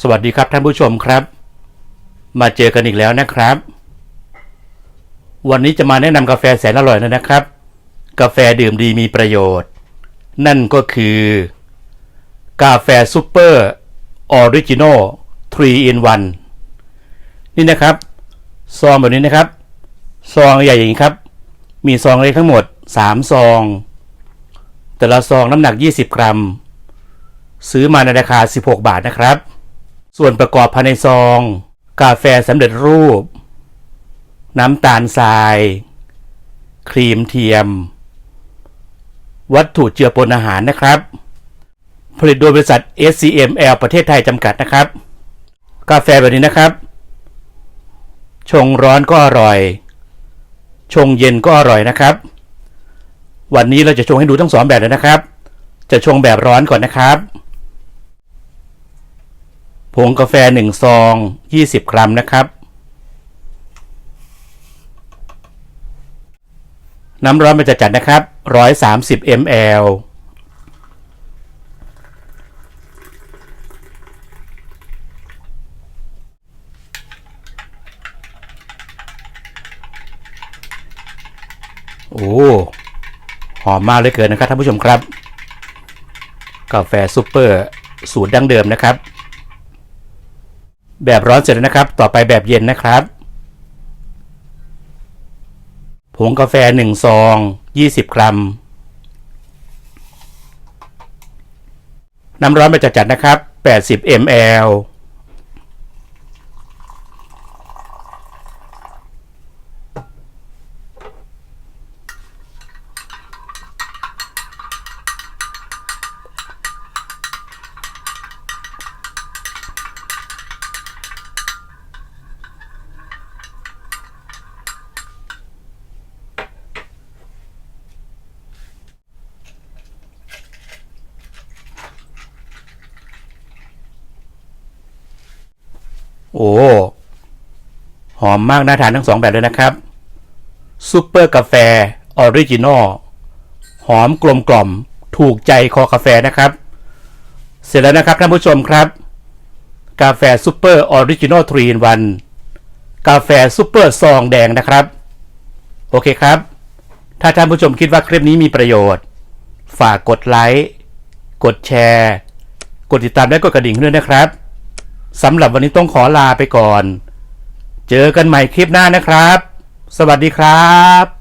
สวัสดีครับท่านผู้ชมครับ มาเจอกันอีกแล้วนะครับ วันนี้จะมาแนะนำกาแฟแสนอร่อยนะครับ กาแฟดื่มดีมีประโยชน์ นั่นก็คือ กาแฟซูเปอร์ออริจินอล3 in 1 นี่นะครับ ซองแบบนี้นะครับ ซองใหญ่อย่างนี้ครับ มีซองเล็กทั้งหมด 3 ซอง แต่ละซองน้ำหนัก 20 กรัม ซื้อมาในราคา 16 บาทนะครับ ส่วนประกอบภายในซอง กาแฟสำเร็จรูป น้ำตาลทราย ครีมเทียม วัตถุเจือปนอาหารนะครับ ผลิตโดยบริษัท SCML ประเทศไทยจำกัดนะครับ กาแฟแบบนี้นะครับ ชงร้อนก็อร่อย ชงเย็นก็อร่อยนะครับ วันนี้เราจะชงให้ดูทั้งสองแบบเลยนะครับ จะชงแบบร้อนก่อนนะครับ ผงกาแฟหนึ่งซอง 20 กรัมนะครับ น้ำร้อนมันจะจัดนะครับ 130 ml โอ้ หอมมากเลยเกินนะครับท่านผู้ชมครับ กาแฟซูเปอร์ สูตรดั้งเดิมนะครับ แบบร้อนเสร็จแล้วนะครับ ต่อไปแบบเย็นนะครับ ผงกาแฟ 1 ซอง 20 กรัม น้ำร้อนมาจัดๆนะครับ 80 ml โอ้หอมมากน่าทานทั้งสองแบบเลยนะครับซูเปอร์กาแฟออริจินอลหอมกลมกล่อมถูกใจคอกาแฟนะครับ เสร็จแล้วนะครับท่านผู้ชมครับ กาแฟซูเปอร์ออริจินอล3 in 1กาแฟซูเปอร์ซองแดงนะครับ โอเคครับ ถ้าท่านผู้ชมคิดว่าคลิปนี้มีประโยชน์ ฝากกดไลค์กดแชร์ กดติดตามและกดกระดิ่งด้วยนะครับ สำหรับวันนี้ต้องขอลาไปก่อน เจอกันใหม่คลิปหน้านะครับ สวัสดีครับ